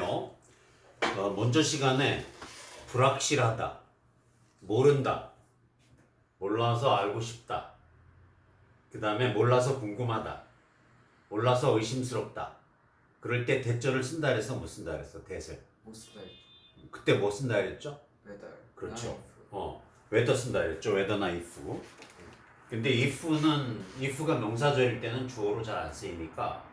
어, 먼저 시간에 불확실하다, 모른다, 몰라서 알고 싶다, 그 다음에 몰라서 궁금하다, 몰라서 의심스럽다. 그럴 때 대절을 쓴다 그래서 못 쓴다 그랬어 대절. 못 쓰다 그때 뭐 쓴다 그랬죠? 매달 그렇죠. 어, whether 쓴다 그랬죠. whether나 if. 근데 if는 if가 명사절일 때는 주어로 잘 안 쓰이니까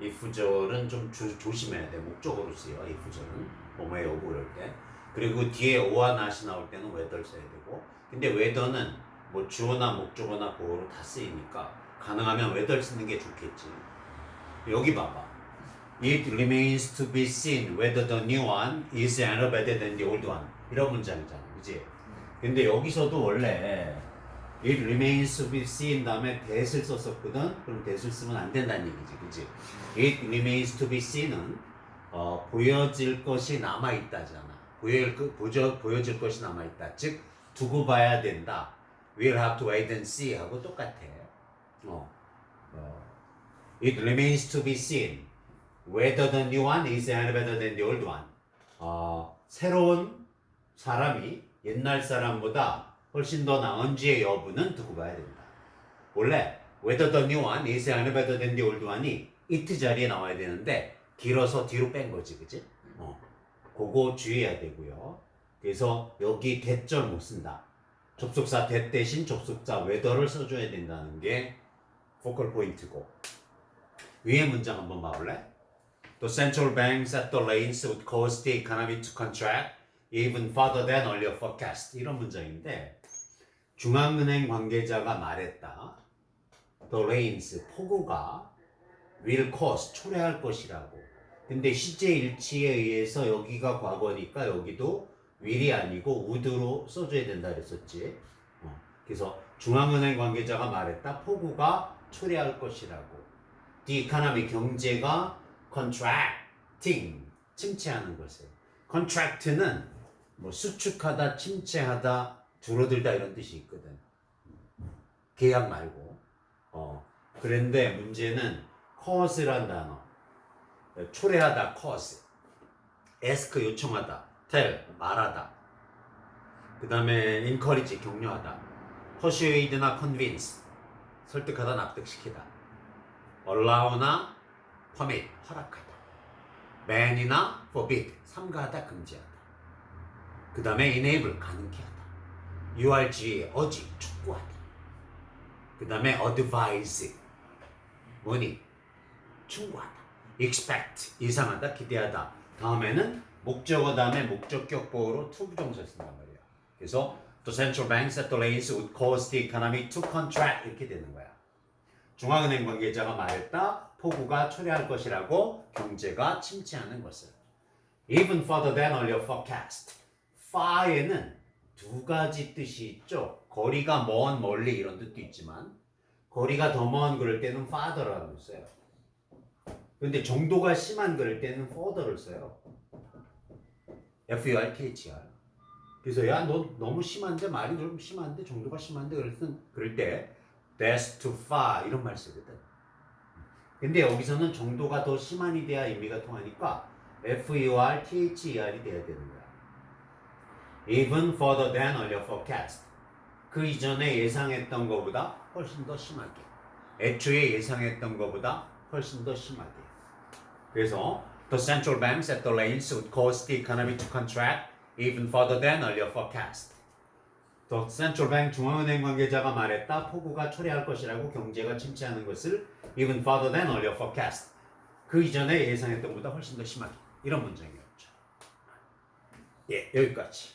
if절은 좀 조, 조심해야 돼. 목적어로 쓰여. if절은 뭐뭐의 여부 그럴 때. 그리고 뒤에 오와 not이 나올 때는 whether 써야 되고. 근데 whether는 뭐 주어나 목적어나 보어로 다 쓰이니까 가능하면 whether 쓰는 게 좋겠지. 여기 봐봐. It remains to be seen whether the new one is any better than the old one. 이런 문장이잖아, 그지? 근데 여기서도 원래 it remains to be seen 다음에 that을 썼었거든. 그럼 that을 쓰면 안 된다는 얘기지, 그지? It remains to be seen은 어, 보여질 것이 남아 있다잖아. 보여 보여 보여질 것이 남아 있다. 즉 두고 봐야 된다. We'll have to wait and see 하고 똑같아. 어. 어. It remains to be seen. whether the new one is any better than the old one. 어, 새로운 사람이 옛날 사람보다 훨씬 더 나은지의 여부는 두고 봐야 된다. 원래 whether the new one is any better than the old one이 it 자리에 나와야 되는데 길어서 뒤로 뺀 거지, 그지? 어, 그거 주의해야 되고요. 그래서 여기 대절 못 쓴다. 접속사 대 대신 접속사 whether를 써줘야 된다는 게 포컬 포인트고. 위에 문장 한번 봐볼래? The central banks at the lanes would cause the economy to contract even further than earlier forecast. 이런 문장인데 중앙은행 관계자가 말했다. The lanes 폭우가 will cause 초래할 것이라고. 근데 시제 일치에 의해서 여기가 과거니까 여기도 will이 아니고 would로 써줘야 된다 그랬었지. 어, 그래서 중앙은행 관계자가 말했다. 폭우가 초래할 것이라고. The economy 경제가 contracting 침체하는 것을 contract는 뭐 수축하다 침체하다 줄어들다 이런 뜻이 있거든. 계약 말고. 어 그런데 문제는 cause란 단어. 초래하다 cause. ask 요청하다. tell 말하다. 그 다음에 encourage 격려하다. persuade나 convince. 설득하다 납득시키다. allow나 permit 허락하다. ban이나 forbid 삼가하다 금지하다. 그 다음에 enable 가능케 하다. Urg 어지 촉구하다. 그 다음에 advise 뭐니 충고하다. expect 예상하다 기대하다. 다음에는 목적어 다음에 목적격 보호로 to 부정사 쓴단 말이야. 그래서 the central banks at the lanes would cause the economy to contract 이렇게 되는 거야. 중앙은행 관계자가 말했다. 폭우가 초래할 것이라고 경제가 침체하는 것을. Even further than earlier forecast. far에는 두 가지 뜻이 있죠. 거리가 먼, 멀리 이런 뜻도 있지만 거리가 더 먼 그럴 때는 farther라고 써요. 근데 정도가 심한 그럴 때는 further를 써요. F-U-R-T-H-R. 그래서 야 너 너무 심한데 말이 좀 심한데 정도가 심한데 그럴 때 그럴 때 that's too far 이런 말 쓰거든. 근데 여기서는 정도가 더 심한이 돼야 의미가 통하니까 F-U-R-T-H-E-R이 돼야 되는 거야. Even further than earlier forecast. 그 이전에 예상했던 것보다 훨씬 더 심하게. 애초에 예상했던 것보다 훨씬 더 심하게. 그래서 the central banks at the lanes would cause the economy to contract even further than earlier forecast. 더 센트럴 뱅 중앙은행 관계자가 말했다. 폭우가 초래할 것이라고 경제가 침체하는 것을 even further than earlier forecast. 그 이전에 예상했던 것보다 훨씬 더 심하게. 이런 문장이었죠. 예, 여기까지.